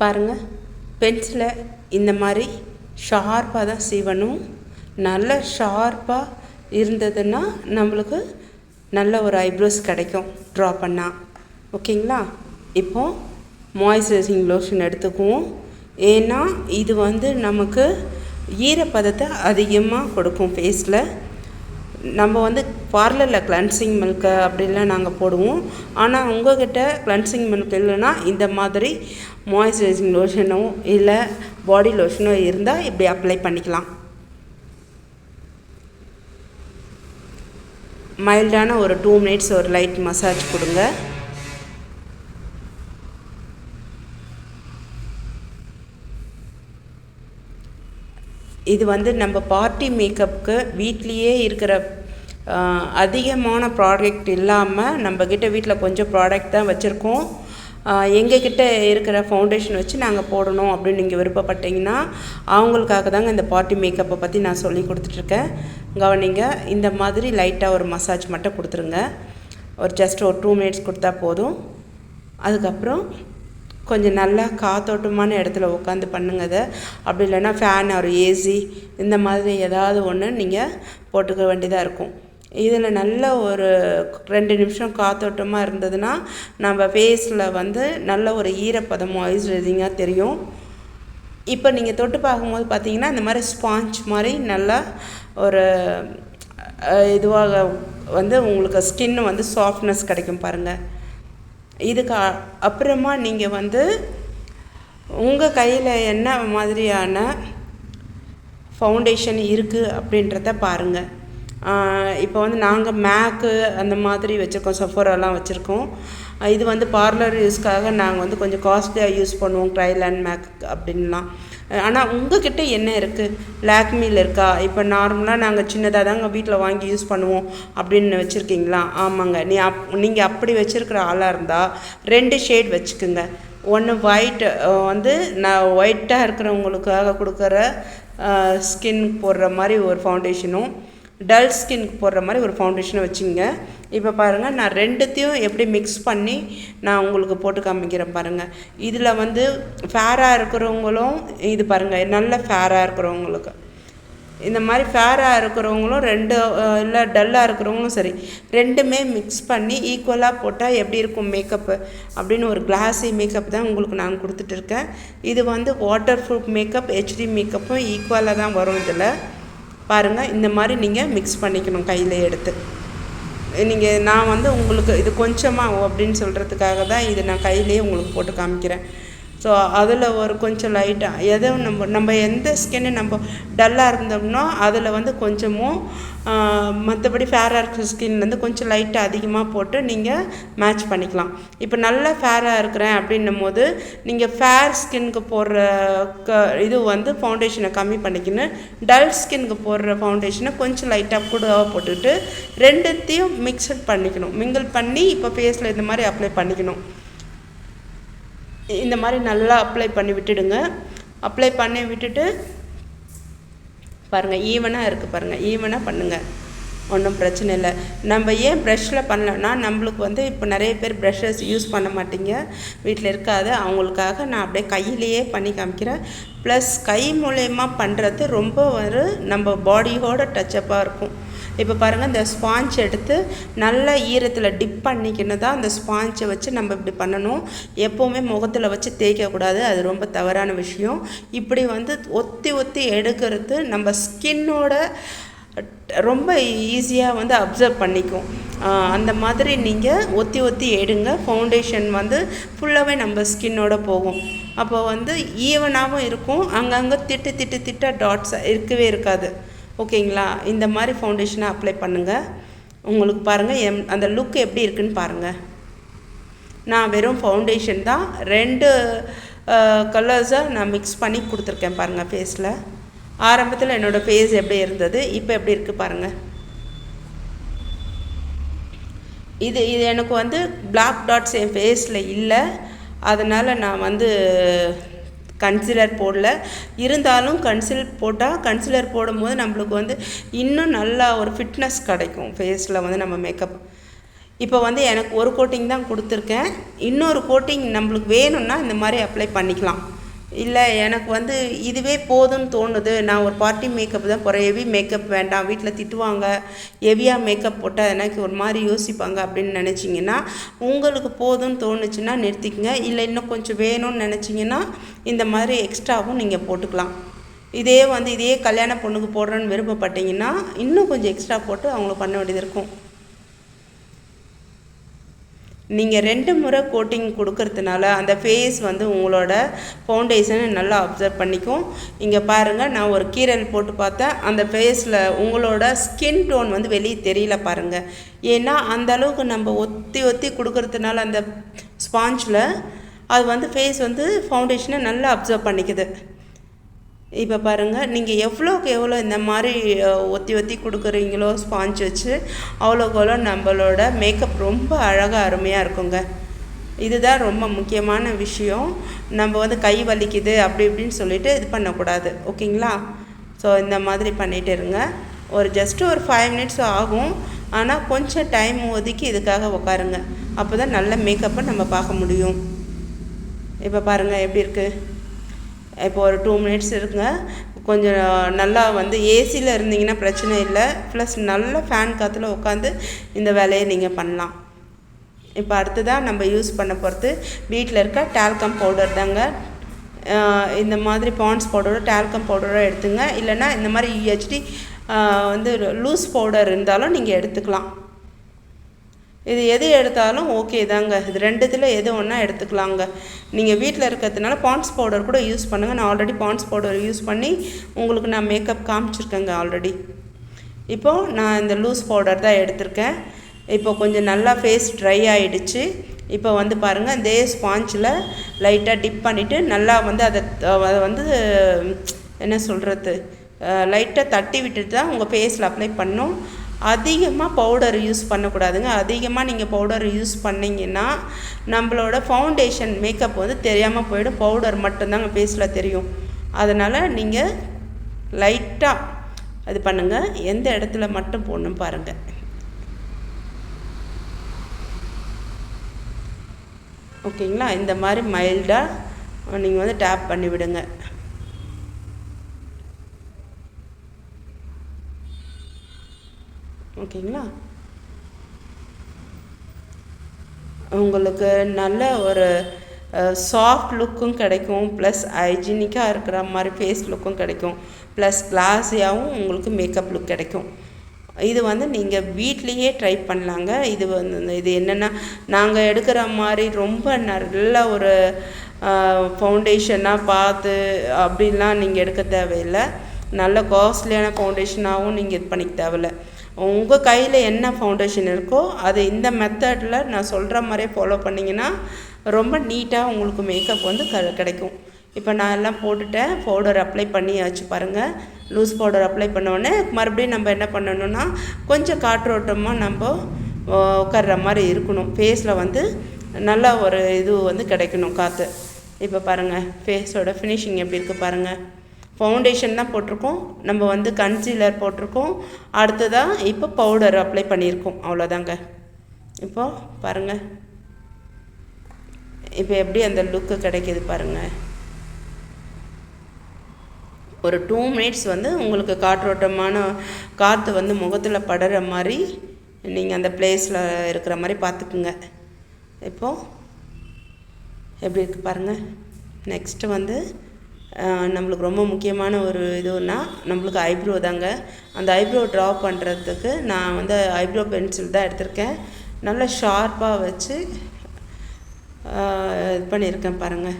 பாருங்கள் பென்சிலை இந்த மாதிரி ஷார்ப்பாக தான் சீவணும். நல்ல ஷார்ப்பாக இருந்ததுன்னா நம்மளுக்கு நல்ல ஒரு ஐப்ரோஸ் கிடைக்கும். ட்ரா பண்ணால் ஓகேங்களா? இப்போ மாய்ஸ்சரைசிங் லோஷன் எடுத்துக்குவோம். ஏன்னா இது வந்து நமக்கு ஈரப்பதத்தை அதிகமாக கொடுக்கும் ஃபேஸில் நம்ம வந்து பார்லரில் கிளன்சிங் மில்க்கு அப்படிலாம் நாங்கள் போடுவோம். ஆனால் உங்ககிட்ட கிளன்சிங் மில்க் இல்லைன்னா இந்த மாதிரி மாய்ஸ்சரைசிங் லோஷனோ இல்லை பாடி லோஷனோ இருந்தால் இப்படி அப்ளை பண்ணிக்கலாம். மைல்டான ஒரு டூ மினிட்ஸ் ஒரு லைட் மசாஜ் கொடுங்க. இது வந்து நம்ம பார்ட்டி மேக்கப்புக்கு வீட்லேயே இருக்கிற அதிகமான ப்ராடக்ட் இல்லாமல் நம்மக்கிட்ட வீட்டில் கொஞ்சம் ப்ராடக்ட் தான் வச்சுருக்கோம். எங்ககிட்ட இருக்கிற ஃபவுண்டேஷன் வச்சு நாங்கள் போடணும் அப்படின்னு நீங்கள் விருப்பப்பட்டீங்கன்னா அவங்களுக்காக தாங்க இந்த பார்ட்டி மேக்கப்பை பற்றி நான் சொல்லி கொடுத்துட்ருக்கேன். கவனிங்க இந்த மாதிரி லைட்டாக ஒரு மசாஜ் மட்டும் கொடுத்துருங்க. ஒரு ஜஸ்ட் ஒரு டூ மினிட்ஸ் கொடுத்தா போதும். அதுக்கப்புறம் கொஞ்சம் நல்லா காத்தோட்டமான இடத்துல உட்காந்து பண்ணுங்க அதை அப்படி இல்லைன்னா ஃபேன் ஒரு ஏசி இந்த மாதிரி ஏதாவது ஒன்று நீங்கள் போட்டுக்க வேண்டியதாக இருக்கும். இதில் நல்ல ஒரு ரெண்டு நிமிஷம் காத்தோட்டமாக இருந்ததுன்னா நம்ம ஃபேஸில் வந்து நல்ல ஒரு ஈரப்பதம் மாய்ஸ்சரைசிங்காக தெரியும். இப்போ நீங்கள் தொட்டு பார்க்கும்போது பார்த்தீங்கன்னா இந்த மாதிரி ஸ்பாஞ்ச் மாதிரி நல்லா ஒரு இதுவாக வந்து உங்களுக்கு ஸ்கின் வந்து சாஃப்ட்னஸ் கிடைக்கும் பாருங்கள் இதுக்கு அப்புறமா நீங்கள் வந்து உங்கள் கையில் என்ன மாதிரியான ஃபவுண்டேஷன் இருக்குது அப்படின்றத பாருங்கள் இப்போ வந்து நாங்கள் மேக்கு அந்த மாதிரி வச்சுருக்கோம் சஃபோரெல்லாம் வச்சுருக்கோம். இது வந்து பார்லர் யூஸ்க்காக நாங்கள் வந்து கொஞ்சம் காஸ்ட்லியாக யூஸ் பண்ணுவோம் ட்ரைலாண்ட் மேக் அப்படின்லாம். ஆனால் உங்ககிட்ட என்ன இருக்குது லாக்மியில் இருக்கா? இப்போ நார்மலாக நாங்கள் சின்னதாக தாங்க வீட்டில் வாங்கி யூஸ் பண்ணுவோம் அப்படின்னு வச்சுருக்கீங்களா? ஆமாங்க. நீ அப் நீங்கள் அப்படி வச்சுருக்கிற ஆளாக இருந்தால் ரெண்டு ஷேட் வச்சுக்குங்க. ஒன்று ஒயிட் வந்து நான் ஒயிட்டாக இருக்கிறவங்களுக்காக கொடுக்குற ஸ்கின் போடுற மாதிரி ஒரு ஃபவுண்டேஷனும் டல் ஸ்கின்க்கு போடுற மாதிரி ஒரு ஃபவுண்டேஷனை வச்சுங்க. இப்போ பாருங்கள் நான் ரெண்டுத்தையும் எப்படி மிக்ஸ் பண்ணி நான் உங்களுக்கு போட்டு காமிக்கிறேன் பாருங்கள் இதில் வந்து ஃபேராக இருக்கிறவங்களும் இது பாருங்கள் நல்ல ஃபேராக இருக்கிறவங்களுக்கு. இந்த மாதிரி ஃபேராக இருக்கிறவங்களும் ரெண்டு இல்லை டல்லாக இருக்கிறவங்களும் சரி ரெண்டுமே மிக்ஸ் பண்ணி ஈக்குவலாக போட்டால் எப்படி இருக்கும் மேக்கப்பு அப்படின்னு ஒரு கிளாஸி மேக்கப் தான் உங்களுக்கு நான் கொடுத்துட்ருக்கேன் இது வந்து வாட்டர் ப்ரூஃப் மேக்கப் ஹெச்டி மேக்கப்பும் ஈக்குவலாக தான் வரும் இதில். பாருங்கள் இந்த மாதிரி நீங்கள் மிக்ஸ் பண்ணிக்கணும் கையில் எடுத்து. நீங்கள் நான் வந்து உங்களுக்கு இது கொஞ்சமாக அப்படின்னு சொல்கிறதுக்காக தான் இது நான் கையிலேயே உங்களுக்கு போட்டு காமிக்கிறேன். ஸோ அதில் ஒரு கொஞ்சம் லைட்டாக எதோ நம்ம நம்ம எந்த ஸ்கின்னு நம்ம டல்லாக இருந்தோம்னா அதில் வந்து கொஞ்சமும் மற்றபடி ஃபேராக இருக்கிற ஸ்கின்லேருந்து கொஞ்சம் லைட்டாக அதிகமாக போட்டு நீங்கள் மேட்ச் பண்ணிக்கலாம். இப்போ நல்லா ஃபேராக இருக்கிறேன் அப்படின்னும் போது நீங்கள் ஃபேர் ஸ்கின்க்கு போடுற க இது வந்து ஃபவுண்டேஷனை கம்மி பண்ணிக்கின்னு டல் ஸ்கின்க்கு போடுற ஃபவுண்டேஷனை கொஞ்சம் லைட்டாக கூடவாக போட்டுக்கிட்டு ரெண்டுத்தையும் மிக்சட் பண்ணிக்கணும். மிங்கிள் பண்ணி இப்போ ஃபேஸில் இந்த மாதிரி அப்ளை பண்ணிக்கணும். இந்த மாதிரி நல்லா அப்ளை பண்ணி விட்டுடுங்க. அப்ளை பண்ணி விட்டுட்டு பாருங்கள் ஈவனாக இருக்குது பாருங்கள் ஈவனாக பண்ணுங்கள் ஒன்றும் பிரச்சனை இல்லை. நம்ம ஏன் ப்ரெஷ்ஷில் பண்ணலன்னா நம்மளுக்கு வந்து இப்போ நிறைய பேர் ப்ரஷஸ் யூஸ் பண்ண மாட்டீங்க. வீட்டில் இருக்காது. அவங்களுக்காக நான் அப்படியே கையிலேயே பண்ணி காமிக்கிறேன். ப்ளஸ் கை மூலயமா பண்ணுறது ரொம்ப ஒரு நம்ம பாடியோட டச்சப்பாக இருக்கும். இப்போ பாருங்கள் இந்த ஸ்பாஞ்ச் எடுத்து நல்ல ஈரத்தில் டிப் பண்ணிக்கின்னு தான் அந்த ஸ்பாஞ்சை வச்சு நம்ம இப்படி பண்ணணும். எப்போவுமே முகத்தில் வச்சு தேய்க்கக்கூடாது அது ரொம்ப தவறான விஷயம். இப்படி வந்து ஒத்தி ஒத்தி எடுக்கிறது நம்ம ஸ்கின்னோட ரொம்ப ஈஸியாக வந்து அப்சர்வ் பண்ணிக்கும். அந்த மாதிரி நீங்கள் ஒத்தி ஒத்தி எடுங்க. ஃபவுண்டேஷன் வந்து ஃபுல்லாகவே நம்ம ஸ்கின்னோட போகும். அப்போ வந்து ஈவனாகவும் இருக்கும். அங்கங்கே திட்டு திட்டு திட்ட டாட்ஸ் இருக்கவே இருக்காது. ஓகேங்களா? இந்த மாதிரி ஃபவுண்டேஷனை அப்ளை பண்ணுங்கள் உங்களுக்கு பாருங்கள் எம் அந்த லுக் எப்படி இருக்குன்னு பாருங்கள் நான் வெறும் ஃபவுண்டேஷன் தான் ரெண்டு கலர்ஸை நான் மிக்ஸ் பண்ணி கொடுத்துருக்கேன் பாருங்கள் ஃபேஸில் ஆரம்பத்தில் என்னோடய ஃபேஸ் எப்படி இருந்தது இப்போ எப்படி இருக்குது பாருங்கள் இது இது எனக்கு வந்து பிளாக் டாட்ஸ் என் ஃபேஸில் இல்லை. அதனால் நான் வந்து கன்சிலர் போடல. இருந்தாலும் கன்சிலர் போட்டால் கன்சிலர் போடும்போது நம்மளுக்கு வந்து இன்னும் நல்லா ஒரு ஃபிட்னஸ் கிடைக்கும். ஃபேஸில் வந்து நம்ம மேக்கப் இப்போ வந்து எனக்கு ஒரு கோட்டிங் தான் கொடுத்துருக்கேன். இன்னொரு கோட்டிங் நம்மளுக்கு வேணும்னா இந்த மாதிரி அப்ளை பண்ணிக்கலாம். இல்லை எனக்கு வந்து இதுவே போதும்னு தோணுது. நான் ஒரு பார்ட்டி மேக்கப் தான் போகிறேன் ஹெவி மேக்கப் வேண்டாம். வீட்டில் திட்டுவாங்க. ஹெவியாக மேக்கப் போட்டால் எனக்கு ஒரு மாதிரி யோசிப்பாங்க அப்படின்னு நினச்சிங்கன்னா உங்களுக்கு போதும்னு தோணுச்சுன்னா நிறுத்திக்கங்க. இல்லை இன்னும் கொஞ்சம் வேணும்னு நினச்சிங்கன்னா இந்த மாதிரி எக்ஸ்ட்ராவும் நீங்கள் போட்டுக்கலாம். இதே வந்து இதே கல்யாண பொண்ணுக்கு போடுறேன்னு விருப்பப்பட்டீங்கன்னா இன்னும் கொஞ்சம் எக்ஸ்ட்ரா போட்டு அவங்களுக்கு பண்ண வேண்டியது இருக்கும். நீங்கள் ரெண்டு முறை கோட்டிங் கொடுக்கறதுனால அந்த ஃபேஸ் வந்து உங்களோட ஃபவுண்டேஷனை நல்லா அப்சர்வ் பண்ணிக்கும். இங்கே பாருங்கள் நான் ஒரு கீரல் போட்டு பார்த்தேன். அந்த ஃபேஸில் உங்களோட ஸ்கின் டோன் வந்து வெளியே தெரியல பாருங்கள் ஏன்னா அந்த அளவுக்கு நம்ம ஒத்தி ஒத்தி கொடுக்கறதுனால அந்த ஸ்பாஞ்சில் அது வந்து ஃபேஸ் வந்து ஃபவுண்டேஷனை நல்லா அப்சர்வ் பண்ணிக்குது. இப்போ பாருங்கள் நீங்கள் எவ்வளோக்கு எவ்வளோ இந்த மாதிரி ஒத்தி ஒத்தி கொடுக்குறீங்களோ ஸ்பாஞ்ச் வச்சு அவ்வளோக்கு அவ்வளோ நம்மளோட மேக்கப் ரொம்ப அழகாக அருமையாக இருக்குங்க. இதுதான் ரொம்ப முக்கியமான விஷயம். நம்ம வந்து கை வலிக்குது அப்படி இப்படின்னு சொல்லிட்டு இது பண்ணக்கூடாது. ஓகேங்களா? ஸோ இந்த மாதிரி பண்ணிகிட்டு இருங்க. ஒரு ஜஸ்ட்டு ஒரு ஃபைவ் மினிட்ஸ் ஆகும். ஆனால் கொஞ்சம் டைம் ஒதுக்கி இதுக்காக உட்காருங்க அப்போ தான் நல்ல மேக்கப்பை நம்ம பார்க்க முடியும். இப்போ பாருங்கள் எப்படி இருக்குது இப்போ ஒரு டூ மினிட்ஸ் இருக்குங்க. கொஞ்சம் நல்லா வந்து ஏசியில் இருந்தீங்கன்னா பிரச்சனை இல்லை. ப்ளஸ் நல்ல ஃபேன் காற்றுல உட்காந்து இந்த வேலையை நீங்கள் பண்ணலாம். இப்போ அடுத்ததாக நம்ம யூஸ் பண்ண போகிறது வீட்டில் இருக்க டால்கம் பவுடர் தாங்க. இந்த மாதிரி பாண்ட்ஸ் பவுடரோ டால்கம் பவுடரோ எடுத்துங்க. இல்லைன்னா இந்த மாதிரி யூஹெச்டி வந்து லூஸ் பவுடர் இருந்தாலும் நீங்கள் எடுத்துக்கலாம். இது எது எடுத்தாலும் ஓகே தாங்க. இது ரெண்டுத்தில் எது ஒன்றா எடுத்துக்கலாங்க. நீங்கள் வீட்டில் இருக்கிறதுனால பாண்ட்ஸ் பவுடர் கூட யூஸ் பண்ணுங்கள் நான் ஆல்ரெடி பாண்ட்ஸ் பவுடர் யூஸ் பண்ணி உங்களுக்கு நான் மேக்கப் காமிச்சிருக்கேங்க ஆல்ரெடி இப்போது நான் இந்த லூஸ் பவுடர் தான் எடுத்திருக்கேன். இப்போ கொஞ்சம் நல்லா ஃபேஸ் ட்ரை ஆகிடுச்சு இப்போ வந்து பாருங்கள் இதே ஸ்பாஞ்சில் லைட்டாக டிப் பண்ணிவிட்டு நல்லா வந்து அதை அதை வந்து என்ன சொல்கிறது லைட்டாக தட்டி விட்டுட்டு தான் உங்கள் ஃபேஸில் அப்ளை பண்ணோம். அதிகமாக பவுடர் யூஸ் பண்ணக்கூடாதுங்க. அதிகமாக நீங்கள் பவுடர் யூஸ் பண்ணிங்கன்னா நம்மளோட ஃபவுண்டேஷன் மேக்கப் வந்து தெரியாமல் போயிடும். பவுடர் மட்டும்தாங்க ஃபேஸில் தெரியும். அதனால் நீங்கள் லைட்டாக இது பண்ணுங்கள் எந்த இடத்துல மட்டும் போடணும் பாருங்கள் ஓகேங்களா இந்த மாதிரி மைல்டாக நீங்கள் வந்து டேப் பண்ணி விடுங்க ஓகேங்களா? உங்களுக்கு நல்ல ஒரு சாஃப்ட் லுக்கும் கிடைக்கும். ப்ளஸ் ஹைஜீனிக்காக இருக்கிற மாதிரி ஃபேஸ் லுக்கும் கிடைக்கும். ப்ளஸ் கிளாஸியாகவும் உங்களுக்கு மேக்கப் லுக் கிடைக்கும். இது வந்து நீங்கள் வீட்லேயே ட்ரை பண்ணலாங்க. இது வந்து இது என்னென்னா நாங்கள் எடுக்கிற மாதிரி ரொம்ப நல்ல ஒரு ஃபவுண்டேஷனாக பார்த்து அப்படின்லாம் நீங்கள் எடுக்க தேவையில்லை. நல்ல காஸ்ட்லியான ஃபவுண்டேஷனாகவும் நீங்கள் இது பண்ணிக்க தேவையில்ல. உங்கள் கையில் என்ன ஃபவுண்டேஷன் இருக்கோ அது இந்த மெத்தடில் நான் சொல்கிற மாதிரியே ஃபாலோ பண்ணிங்கன்னா ரொம்ப நீட்டாக உங்களுக்கு மேக்கப் வந்து க கிடைக்கும். இப்போ நான் எல்லாம் போட்டுட்டேன் பவுடர் அப்ளை பண்ணியாச்சு பாருங்கள் லூஸ் பவுடர் அப்ளை பண்ணோடனே மறுபடியும் நம்ம என்ன பண்ணணும்னா கொஞ்சம் காற்றோட்டமாக நம்ம உட்கார்ற மாதிரி இருக்கணும். ஃபேஸில் வந்து நல்ல ஒரு இது வந்து கிடைக்கணும் காற்று இப்போ பாருங்கள் ஃபேஸோட ஃபினிஷிங் எப்படி இருக்குது பாருங்கள் ஃபவுண்டேஷன் தான் போட்டிருக்கோம். நம்ம வந்து கன்சீலர் போட்டிருக்கோம். அடுத்ததாக இப்போ பவுடர் அப்ளை பண்ணியிருக்கோம். அவ்வளோதாங்க. இப்போ பாருங்கள் இப்போ எப்படி அந்த லுக்கு கிடைக்கிது பாருங்கள் ஒரு டூ மினிட்ஸ் வந்து உங்களுக்கு காற்றோட்டமான காற்று வந்து முகத்தில் படுற மாதிரி நீங்கள் அந்த பிளேஸில் இருக்கிற மாதிரி பார்த்துக்குங்க. இப்போது எப்படி இருக்குது பாருங்கள் நெக்ஸ்ட்டு வந்து நம்மளுக்கு ரொம்ப முக்கியமான ஒரு இதுன்னா நம்மளுக்கு ஐப்ரோ தாங்க. அந்த ஐப்ரோ ட்ரா பண்ணுறதுக்கு நான் வந்து ஐப்ரோ பென்சில் தான் எடுத்திருக்கேன். நல்லா ஷார்ப்பாக வச்சு இது பண்ணியிருக்கேன் பாருங்கள்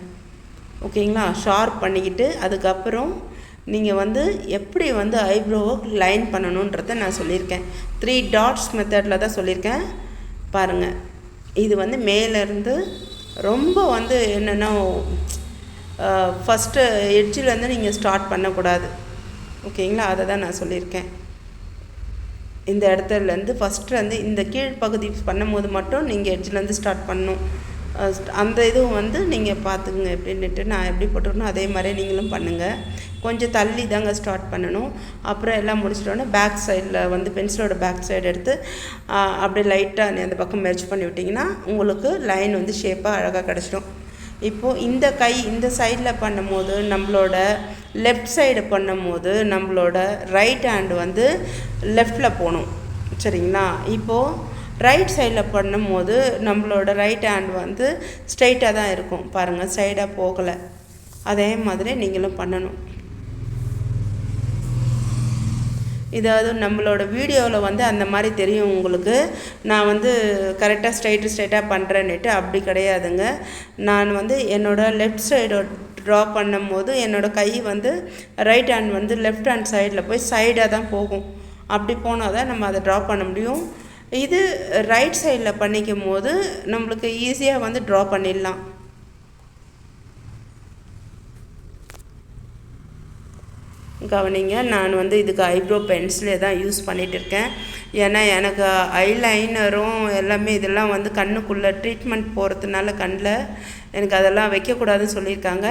ஓகேங்களா? ஷார்ப் பண்ணிக்கிட்டு அதுக்கப்புறம் நீங்கள் வந்து எப்படி வந்து ஐப்ரோவை லைன் பண்ணணுன்றதை நான் சொல்லியிருக்கேன். த்ரீ டாட்ஸ் மெத்தடில் தான் சொல்லியிருக்கேன். பாருங்கள் இது வந்து மேலேருந்து ரொம்ப வந்து என்னென்னா ஃபஸ்ட்டு எட்ஜிலேருந்து நீங்கள் ஸ்டார்ட் பண்ணக்கூடாது. ஓகேங்களா? அதை தான் நான் சொல்லியிருக்கேன். இந்த இடத்துலேருந்து ஃபஸ்ட்டு வந்து இந்த கீழ்ப்பகுதி பண்ணும்போது மட்டும் நீங்கள் எட்ஜ்லேருந்து ஸ்டார்ட் பண்ணணும். அந்த இதுவும் வந்து நீங்கள் பார்த்துக்குங்க. எப்படின்ட்டு நான் எப்படி போட்டிருக்கணும் அதே மாதிரி நீங்களும் பண்ணுங்கள் கொஞ்சம் தள்ளி தாங்க ஸ்டார்ட் பண்ணணும். அப்புறம் எல்லாம் முடிச்சிட்டோன்னே பேக் சைடில் வந்து பென்சிலோட பேக் சைடு எடுத்து அப்படியே லைட்டாக அந்த பக்கம் மெர்ச் பண்ணி விட்டிங்கன்னா உங்களுக்கு லைன் வந்து ஷேப்பாக அழகாக கிடச்சிடும். இப்போது இந்த கை இந்த சைடில் பண்ணும்போது நம்மளோட லெஃப்ட் சைடு பண்ணும்போது நம்மளோட ரைட் ஹேண்டு வந்து லெஃப்டில் போகணும். சரிங்களா? இப்போது ரைட் சைடில் பண்ணும்போது நம்மளோட ரைட் ஹேண்ட் வந்து ஸ்ட்ரைட்டாக தான் இருக்கும். பாருங்கள் சைடாக போகலை. அதே மாதிரி நீங்களும் பண்ணணும். இதாவது நம்மளோட வீடியோவில் வந்து அந்த மாதிரி தெரியும் உங்களுக்கு. நான் வந்து கரெக்டாக ஸ்ட்ரைட்டு ஸ்ட்ரைட்டாக பண்ணுறேன்னுட்டு அப்படி கிடையாதுங்க. நான் வந்து என்னோடய லெஃப்ட் சைடு ட்ரா பண்ணும்போது என்னோடய கை வந்து ரைட் ஹேண்ட் வந்து லெஃப்ட் ஹேண்ட் சைடில் போய் சைடாக தான் போகும். அப்படி போனால் தான் நம்ம அதை ட்ரா பண்ண முடியும். இது ரைட் சைடில் பண்ணிக்கும் போது நம்மளுக்கு ஈஸியாக வந்து ட்ரா பண்ணிடலாம். கவனிங்க. நான் வந்து இதுக்கு ஐப்ரோ பென்சிலே தான் யூஸ் பண்ணிகிட்டு இருக்கேன் ஏன்னா எனக்கு ஐலைனரும் எல்லாமே இதெல்லாம் வந்து கண்ணுக்குள்ளே ட்ரீட்மெண்ட் போகிறதுனால கண்ணில் எனக்கு அதெல்லாம் வைக்கக்கூடாதுன்னு சொல்லியிருக்காங்க.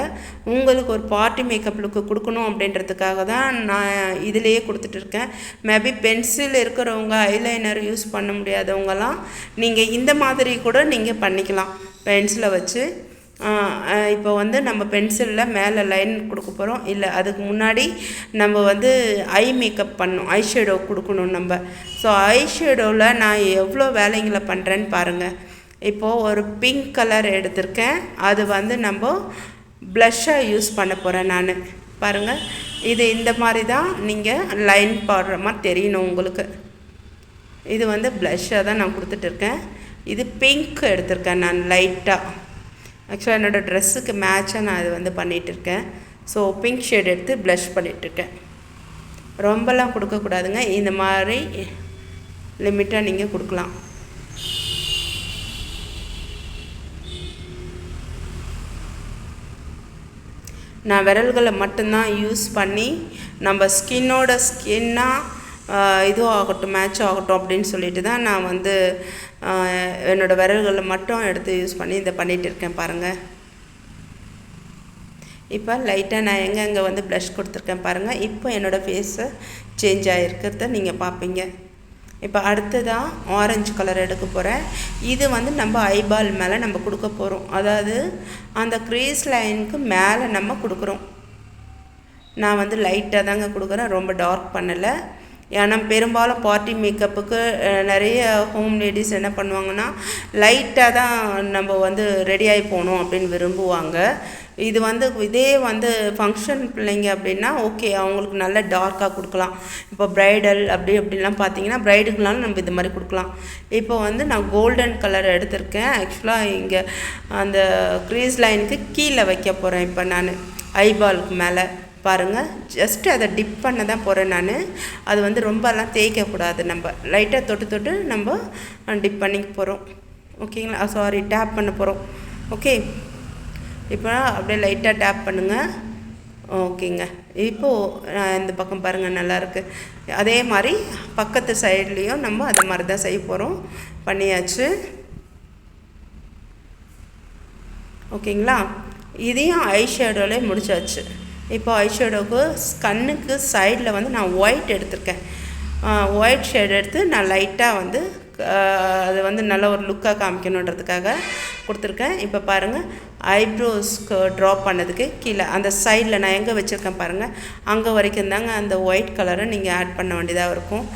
உங்களுக்கு ஒரு பார்ட்டி மேக்கப் லுக்கு கொடுக்கணும் அப்படின்றதுக்காக தான் நான் இதிலேயே கொடுத்துட்ருக்கேன் மேபி பென்சில் இருக்கிறவங்க ஐலைனர் யூஸ் பண்ண முடியாதவங்கலாம் நீங்கள் இந்த மாதிரி கூட நீங்கள் பண்ணிக்கலாம். பென்சிலை வச்சு இப்போ வந்து நம்ம பென்சிலில் மேலே லைன் கொடுக்க போகிறோம் இல்லை அதுக்கு முன்னாடி நம்ம வந்து ஐ மேக்கப் பண்ணணும். ஐ ஷேடோ கொடுக்கணும் நம்ம. ஸோ ஐ ஷேடோவில் நான் எவ்வளோ வேலைங்களை பண்ணுறேன்னு பாருங்கள் இப்போது ஒரு பிங்க் கலர் எடுத்திருக்கேன். அது வந்து நம்ம ப்ளஷ்ஷாக யூஸ் பண்ண போகிறேன் நான். பாருங்கள் இது இந்த மாதிரி தான் நீங்கள் லைன் பாடுற மாதிரி தெரியணும் உங்களுக்கு. இது வந்து ப்ளஷ்ஷாக தான் நான் கொடுத்துட்ருக்கேன் இது பிங்க் எடுத்திருக்கேன் நான் லைட்டாக ஆக்சுவலாக என்னோடய ட்ரெஸ்ஸுக்கு மேட்சாக நான் அது வந்து பண்ணிகிட்டு இருக்கேன் ஸோ பிங்க் ஷேட் எடுத்து ப்ளஷ் பண்ணிகிட்ருக்கேன் ரொம்பலாம் கொடுக்கக்கூடாதுங்க. இந்த மாதிரி லிமிட்டாக நீங்கள் கொடுக்கலாம். நான் விரல்களை மட்டும்தான் யூஸ் பண்ணி நம்ம ஸ்கின்னோட ஸ்கின்னாக இதுவும் ஆகட்டும் மேட்ச் ஆகட்டும் அப்படின்னு சொல்லிட்டு தான் நான் வந்து என்னோடய விரல்களை மட்டும் எடுத்து யூஸ் பண்ணி இதை பண்ணிகிட்டு இருக்கேன் பாருங்கள் இப்போ லைட்டாக நான் எங்கெங்கே வந்து ப்ளஷ் கொடுத்துருக்கேன் பாருங்கள் இப்போ என்னோடய ஃபேஸு சேஞ்ச் ஆகிருக்கிறத நீங்கள் பார்ப்பீங்க. இப்போ அடுத்ததாக ஆரஞ்சு கலர் எடுக்க போகிறேன் இது வந்து நம்ம ஐபால் மேலே நம்ம கொடுக்க போகிறோம் அதாவது அந்த க்ரீஸ் லைனுக்கு மேலே நம்ம கொடுக்குறோம். நான் வந்து லைட்டாக தாங்க கொடுக்குறேன். ரொம்ப டார்க் பண்ணலை. ஏன்னா பெரும்பாலும் பார்ட்டி மேக்கப்புக்கு நிறைய ஹோம் லேடிஸ் என்ன பண்ணுவாங்கன்னா லைட்டாக தான் நம்ம வந்து ரெடியாகி போகணும் அப்படின்னு விரும்புவாங்க. இது வந்து இதே வந்து ஃபங்க்ஷன் பிள்ளைங்க அப்படின்னா ஓகே அவங்களுக்கு நல்ல டார்க்காக கொடுக்கலாம். இப்போ ப்ரைடல் அப்படி அப்படின்லாம் பார்த்தீங்கன்னா ப்ரைடுக்குனாலும் நம்ம இது மாதிரி கொடுக்கலாம். இப்போ வந்து நான் கோல்டன் கலர் எடுத்திருக்கேன். ஆக்சுவலாக இங்கே அந்த க்ரீஸ் லைனுக்கு கீழே வைக்க போகிறேன் இப்போ நான் ஐபாலுக்கு மேலே. பாருங்கள் ஜஸ்ட் அதை டிப் பண்ண தான் போகிறேன் நான். அது வந்து ரொம்பலாம் தேய்க்கக்கூடாது நம்ம. லைட்டாக தொட்டு தொட்டு நம்ம டிப் பண்ணிக்க போகிறோம் ஓகேங்களா சாரி டேப் பண்ண போகிறோம் ஓகே இப்போ அப்படியே லைட்டாக டேப் பண்ணுங்கள் ஓகேங்க இப்போது இந்த பக்கம் பாருங்கள் நல்லாயிருக்கு அதே மாதிரி பக்கத்து சைட்லேயும் நம்ம அதை மாதிரி தான் செய்ய போகிறோம் பண்ணியாச்சு. ஓகேங்களா இதையும் ஐ ஷேடோலே முடிச்சாச்சு. இப்போ ஐஷேடோவுக்கு கண்ணுக்கு சைடில் வந்து நான் ஒயிட் எடுத்திருக்கேன். ஒயிட் ஷேட் எடுத்து நான் லைட்டாக வந்து அது வந்து நல்ல ஒரு லுக்காக காமிக்கணுன்றதுக்காக கொடுத்துருக்கேன். இப்போ பாருங்கள் ஐப்ரோஸ்க்கு ட்ரா பண்ணதுக்கு கீழே அந்த சைடில் நான் எங்கே வச்சுருக்கேன் பாருங்கள் அங்கே வரைக்கும் தாங்க அந்த ஒயிட் கலரை நீங்கள் ஆட் பண்ண வேண்டியதாக இருக்கும்.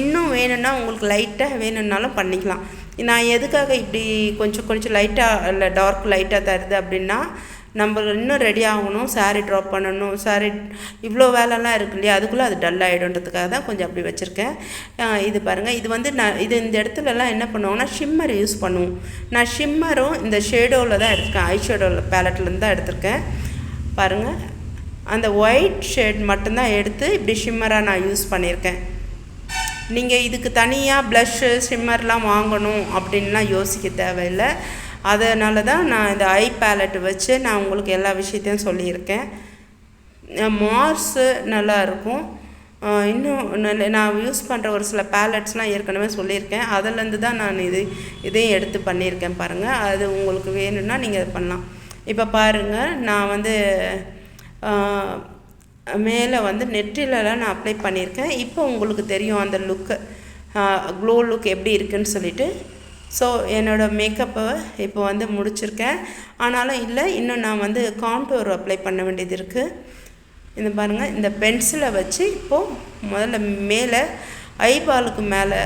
இன்னும் வேணும்னா உங்களுக்கு லைட்டாக வேணும்னாலும் பண்ணிக்கலாம். நான் எதுக்காக இப்படி கொஞ்சம் கொஞ்சம் லைட்டாக இல்லை டார்க் லைட்டாக தருது அப்படின்னா நம்ம இன்னும் ரெடி ஆகணும் சாரீ ட்ராப் பண்ணணும் சாரீ இவ்வளோ வேலைலாம் இருக்கு இல்லையா அதுக்குள்ளே அது டல் ஆகிடும்ன்றதுக்காக தான் கொஞ்சம் அப்படி வச்சுருக்கேன். இது பாருங்கள் இது வந்து நான் இது இந்த இடத்துலலாம் என்ன பண்ணுவாங்கன்னா ஷிம்மர் யூஸ் பண்ணுவோம். நான் ஷிம்மரும் இந்த ஷேடோவில் தான் எடுத்திருக்கேன் ஐ ஷேடோவில் பேலட்லேருந்து தான் எடுத்திருக்கேன். பாருங்கள் அந்த ஒயிட் ஷேட் மட்டும்தான் எடுத்து இப்படி ஷிம்மராக நான் யூஸ் பண்ணியிருக்கேன் நீங்கள் இதுக்கு தனியாக ப்ளஷ்ஷு ஷிம்மர்லாம் வாங்கணும் அப்படின்லாம் யோசிக்க தேவையில்லை. அதனால தான் நான் இந்த ஐ பேலட் வச்சு நான் உங்களுக்கு எல்லா விஷயத்தையும் சொல்லியிருக்கேன். மார்ஸு நல்லாயிருக்கும். இன்னும் நல்ல- நான் யூஸ் பண்ணுற ஒரு சில பேலட்ஸ்லாம் ஏற்கனவே சொல்லியிருக்கேன். அதுலேருந்து தான் நான் இது இதையும் எடுத்து பண்ணியிருக்கேன் பாருங்கள் அது உங்களுக்கு வேணும்னா நீங்கள் இது பண்ணலாம். இப்போ பாருங்கள் நான் வந்து மேலே வந்து நெற்றிலலாம் நான் அப்ளை பண்ணியிருக்கேன். இப்போ உங்களுக்கு தெரியும் அந்த லுக்கு க்ளோ லுக் எப்படி இருக்குன்னு சொல்லிட்டு. ஸோ என்னோடய மேக்கப்பை இப்போ வந்து முடிச்சிருக்கேன். ஆனாலும் இல்லை இன்னும் நான் வந்து கான்டோர் அப்ளை பண்ண வேண்டியது இருக்குது இந்த பாருங்கள் இந்த பென்சிலை வச்சு இப்போது முதல்ல மேலே ஐபாலுக்கு மேலே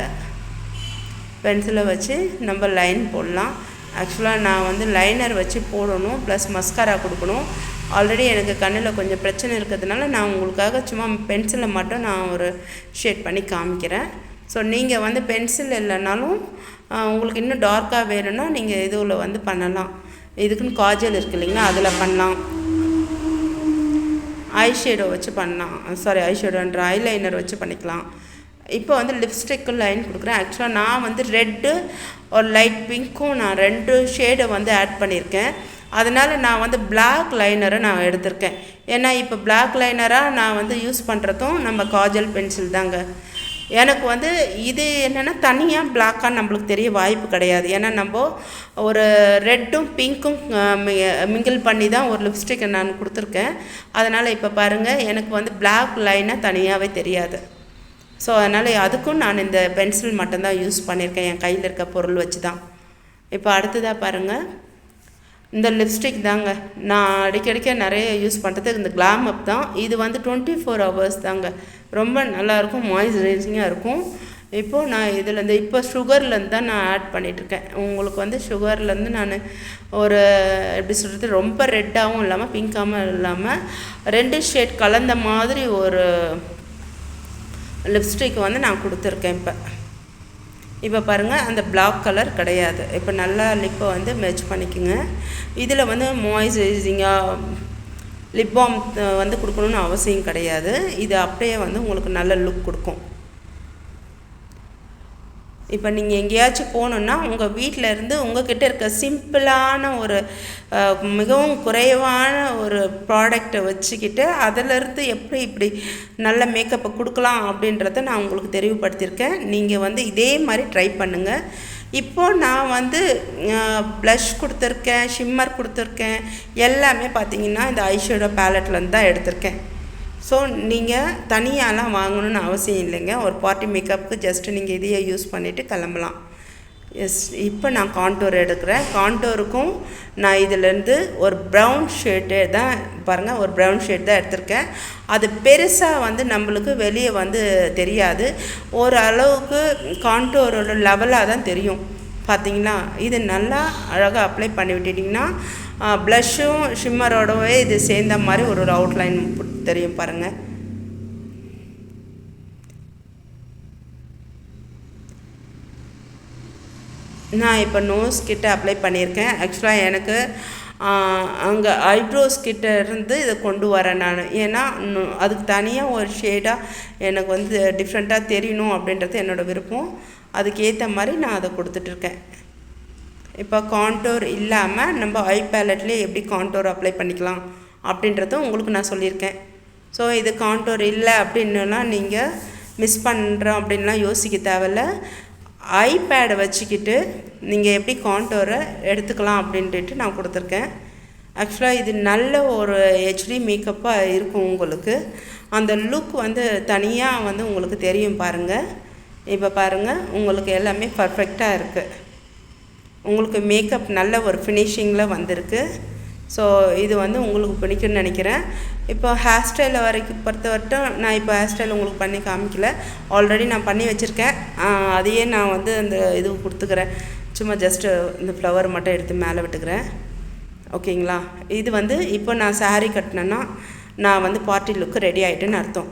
பென்சிலை வச்சு நம்ம லைன் போடலாம். ஆக்சுவலாக நான் வந்து லைனர் வச்சு போடணும் ப்ளஸ் மஸ்காரா கொடுக்கணும். ஆல்ரெடி எனக்கு கண்ணில் கொஞ்சம் பிரச்சனை இருக்கிறதுனால நான் உங்களுக்காக சும்மா பென்சிலை மட்டும் நான் ஒரு ஷேட் பண்ணி காமிக்கிறேன். ஸோ நீங்கள் வந்து பென்சில் இல்லைனாலும் உங்களுக்கு இன்னும் டார்க்காக வேணும்னா நீங்கள் இதுவில் வந்து பண்ணலாம். இதுக்குன்னு காஜல் இருக்கு இல்லைங்களா அதில் பண்ணலாம். ஐ ஷேடோ வச்சு பண்ணலாம். சாரி ஐ ஷேடோன்ற ஐலைனர் வச்சு பண்ணிக்கலாம். இப்போ வந்து லிப்ஸ்டிக்கு லைன் கொடுக்குறேன். ஆக்சுவலாக நான் வந்து ரெட்டு ஒரு லைட் பிங்க்கும் நான் ரெண்டு ஷேடை வந்து ஆட் பண்ணியிருக்கேன். அதனால் நான் வந்து பிளாக் லைனரை நான் எடுத்திருக்கேன். ஏன்னா இப்போ பிளாக் லைனராக நான் வந்து யூஸ் பண்ணுறதும் நம்ம காஜல் பென்சில் தாங்க. எனக்கு வந்து இது என்னென்னா தனியாக பிளாக்காக நம்மளுக்கு தெரிய வாய்ப்பு கிடையாது. ஏன்னா நம்ம ஒரு ரெட்டும் பிங்க்கும் மிங்கிள் பண்ணி தான் ஒரு லிப்ஸ்டிக்கை நான் கொடுத்துருக்கேன். அதனால் இப்போ பாருங்கள் எனக்கு வந்து பிளாக் லைனாக தனியாகவே தெரியாது. ஸோ அதனால் அதுக்கும் நான் இந்த பென்சில் மட்டும்தான் யூஸ் பண்ணியிருக்கேன் என் கையில் இருக்க பொருள் வச்சு தான் இப்போ அடுத்ததாக பாருங்கள் இந்த லிப்ஸ்டிக் தாங்க. நான் அடிக்கடிக்க நிறைய யூஸ் பண்ணுறது இந்த கிளாம் அப் தான். இது வந்து டுவெண்ட்டி ஃபோர் ஹவர்ஸ் தாங்க. ரொம்ப நல்லாயிருக்கும் மாய்ஸ்சரைசிங்காக இருக்கும். இப்போது நான் இதுலேருந்து இப்போ சுகர்லேருந்து தான் நான் ஆட் பண்ணிகிட்ருக்கேன் உங்களுக்கு வந்து சுகர்லேருந்து நான் ஒரு எப்படி சொல்கிறது ரொம்ப ரெட்டாகவும் இல்லாமல் பிங்காகவும் இல்லாமல் ரெண்டு ஷேட் கலந்த மாதிரி ஒரு லிப்ஸ்டிக் வந்து நான் கொடுத்துருக்கேன் இப்போ. இப்போ பாருங்கள் அந்த பிளாக் கலர் கிடையாது. இப்போ நல்லா லிப்பை வந்து மெர்ச் பண்ணிக்கோங்க. இதில் வந்து மாய்ஸ்சரைசிங்காக லிப் பாம் வந்து கொடுக்கணுன்னு அவசியம் கிடையாது. இது அப்படியே வந்து உங்களுக்கு நல்ல லுக் கொடுக்கும். இப்போ நீங்கள் எங்கேயாச்சும் போகணுன்னா உங்கள் வீட்டில் இருந்து உங்ககிட்ட இருக்க சிம்பிளான ஒரு மிகவும் குறைவான ஒரு ப்ராடக்டை வச்சுக்கிட்டு அதிலிருந்து எப்படி இப்படி நல்ல மேக்கப்பை கொடுக்கலாம் அப்படின்றத நான் உங்களுக்கு தெரிவுபடுத்தியிருக்கேன் நீங்கள் வந்து இதே மாதிரி ட்ரை பண்ணுங்கள் இப்போது நான் வந்து ப்ளஷ் கொடுத்துருக்கேன் ஷிம்மர் கொடுத்துருக்கேன். எல்லாமே பார்த்தீங்கன்னா இந்த ஐஷோட பேலட்லேருந்து தான் எடுத்திருக்கேன். ஸோ நீங்கள் தனியாலாம் வாங்கணும்னு அவசியம் இல்லைங்க. ஒரு பார்ட்டி மேக்கப்புக்கு ஜஸ்ட்டு நீங்கள் இதையே யூஸ் பண்ணிவிட்டு கிளம்பலாம். எஸ் இப்போ நான் கான்டோர் எடுக்கிறேன். கான்டோருக்கும் நான் இதிலேருந்து ஒரு ப்ரௌன் ஷேட்டு தான் பாருங்கள் ஒரு ப்ரௌன் ஷேட் தான் எடுத்திருக்கேன். அது பெருசாக வந்து நம்மளுக்கு வெளியே வந்து தெரியாது. ஓரளவுக்கு கான்டோரோட லெவலாக தான் தெரியும். பார்த்தீங்களா இது நல்லா அழகாக அப்ளை பண்ணி விட்டுட்டிங்கன்னா ப்ளஷ்ஷும் ஷிம்மரோடவே இது சேர்ந்த மாதிரி ஒரு ஒரு அவுட்லைன் தெரியும் பாருங்கள் நான் இப்போ நோஸ் கிட்ட அப்ளை பண்ணியிருக்கேன். ஆக்சுவலாக எனக்கு அங்கே ஐப்ரோஸ் கிட்ட இருந்து இதை கொண்டு வரேன் நான். ஏன்னா அதுக்கு தனியாக ஒரு ஷேடாக எனக்கு வந்து டிஃப்ரெண்ட்டாக தெரியணும் அப்படின்றது என்னோடய விருப்பம். அதுக்கு ஏற்ற மாதிரி நான் அதை கொடுத்துட்ருக்கேன் இப்போ கான்டோர் இல்லாமல் நம்ம ஐ பேலட்லேயே எப்படி கான்டோர் அப்ளை பண்ணிக்கலாம் அப்படின்றதும் உங்களுக்கு நான் சொல்லியிருக்கேன். ஸோ இது கான்டோர் இல்லை அப்படின்னுலாம் நீங்கள் மிஸ் பண்ணுறோம் அப்படின்லாம் யோசிக்க தேவையில்ல. ஐபேடை வச்சுக்கிட்டு நீங்கள் எப்படி கான்டோரை எடுத்துக்கலாம் அப்படின்ட்டு நான் கொடுத்துருக்கேன். ஆக்சுவலாக இது நல்ல ஒரு ஹெச்டி மேக்கப்பாக இருக்கும் உங்களுக்கு. அந்த லுக் வந்து தனியாக வந்து உங்களுக்கு தெரியும் பாருங்கள் இப்போ பாருங்கள் உங்களுக்கு எல்லாமே பர்ஃபெக்டாக இருக்குது உங்களுக்கு மேக்கப் நல்ல ஒரு ஃபினிஷிங்கில் வந்திருக்கு. ஸோ இது வந்து உங்களுக்கு பிடிக்கும்னு நினைக்கிறேன். இப்போ ஹேர் ஸ்டைலை வரைக்கும் பொறுத்த வரைக்கும் நான் இப்போ ஹேர் ஸ்டைல் உங்களுக்கு பண்ணி காமிக்கல. ஆல்ரெடி நான் பண்ணி வச்சுருக்கேன். அதையே நான் வந்து அந்த இது கொடுத்துக்கிறேன். சும்மா ஜஸ்ட்டு இந்த ஃப்ளவர் மட்டும் எடுத்து மேலே விட்டுக்கிறேன். ஓகேங்களா? இது வந்து இப்போ நான் saree கட்டினேன்னா நான் வந்து பார்ட்டி லுக்கு ரெடி ஆகிட்டேன்னு அர்த்தம்.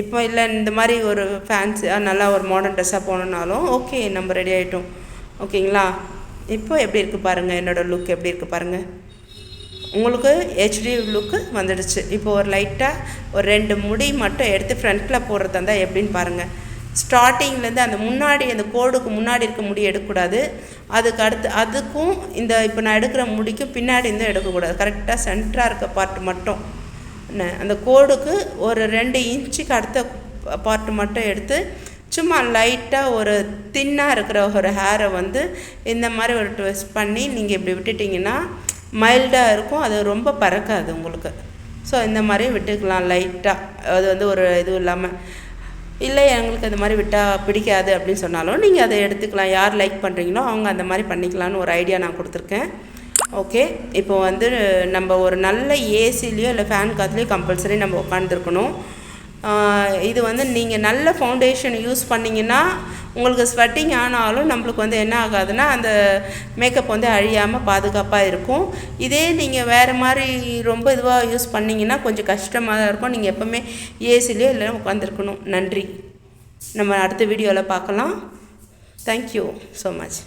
இப்போ இல்லை இந்த மாதிரி ஒரு ஃபேன்ஸியாக நல்லா ஒரு மாடர்ன் ட்ரெஸ்ஸாக போகணுன்னாலும் ஓகே நம்ம ரெடி ஆகிட்டோம் ஓகேங்களா? இப்போ எப்படி இருக்குது பாருங்கள் என்னோடய லுக் எப்படி இருக்குது பாருங்கள் உங்களுக்கு ஹெச்டி லுக்கு வந்துடுச்சு. இப்போ ஒரு லைட்டாக ஒரு ரெண்டு முடி மட்டும் எடுத்து ஃப்ரண்ட்டில் போடுறதா இருந்தால் எப்படின்னு பாருங்கள் ஸ்டார்டிங்லேருந்து அந்த முன்னாடி அந்த கோடுக்கு முன்னாடி இருக்க முடி எடுக்கக்கூடாது. அதுக்கு அடுத்து அதுக்கும் இந்த இப்போ நான் எடுக்கிற முடிக்கும் பின்னாடி இருந்தும் எடுக்கக்கூடாது. கரெக்டாக சென்டராக இருக்க பார்ட் மட்டும். என்ன? அந்த கோடுக்கு ஒரு ரெண்டு இன்ச்சுக்கு அடுத்த பார்ட் மட்டும் எடுத்து சும்மா லைட்டாக ஒரு தின்னாக இருக்கிற ஒரு ஹேரை வந்து இந்த மாதிரி ஒரு ட்விஸ்ட் பண்ணி நீங்கள் இப்படி விட்டுட்டிங்கன்னா மைல்டாக இருக்கும். அது ரொம்ப பறக்காது உங்களுக்கு. ஸோ இந்த மாதிரி விட்டுக்கலாம் லைட்டாக அது வந்து ஒரு இதுவும் இல்லாமல் இல்லை எங்களுக்கு அந்த மாதிரி விட்டால் பிடிக்காது அப்படின்னு சொன்னாலும் நீங்கள் அதை எடுத்துக்கலாம். யார் லைக் பண்ணுறீங்களோ அவங்க அந்த மாதிரி பண்ணிக்கலாம்னு ஒரு ஐடியா நான் கொடுத்துருக்கேன். ஓகே இப்போ வந்து நம்ம ஒரு நல்ல ஏசிலேயோ இல்லை ஃபேன் காத்துலேயோ கம்பல்சரி நம்ம உட்காந்துருக்கணும் இது வந்து நீங்கள் நல்ல ஃபவுண்டேஷன் யூஸ் பண்ணிங்கன்னா உங்களுக்கு ஸ்வெட்டிங் ஆனாலும் நம்மளுக்கு வந்து என்ன ஆகாதுன்னா அந்த மேக்கப் வந்து அழியாமல் பாதுகாப்பாக இருக்கும். இதே நீங்கள் வேறு மாதிரி ரொம்ப இதுவாக யூஸ் பண்ணிங்கன்னா கொஞ்சம் கஷ்டமாக தான் இருக்கும். நீங்கள் எப்போவுமே ஏசிலேயோ இல்லை உட்காந்துருக்கணும் நன்றி. நம்ம அடுத்த வீடியோவில் பார்க்கலாம். Thank you so much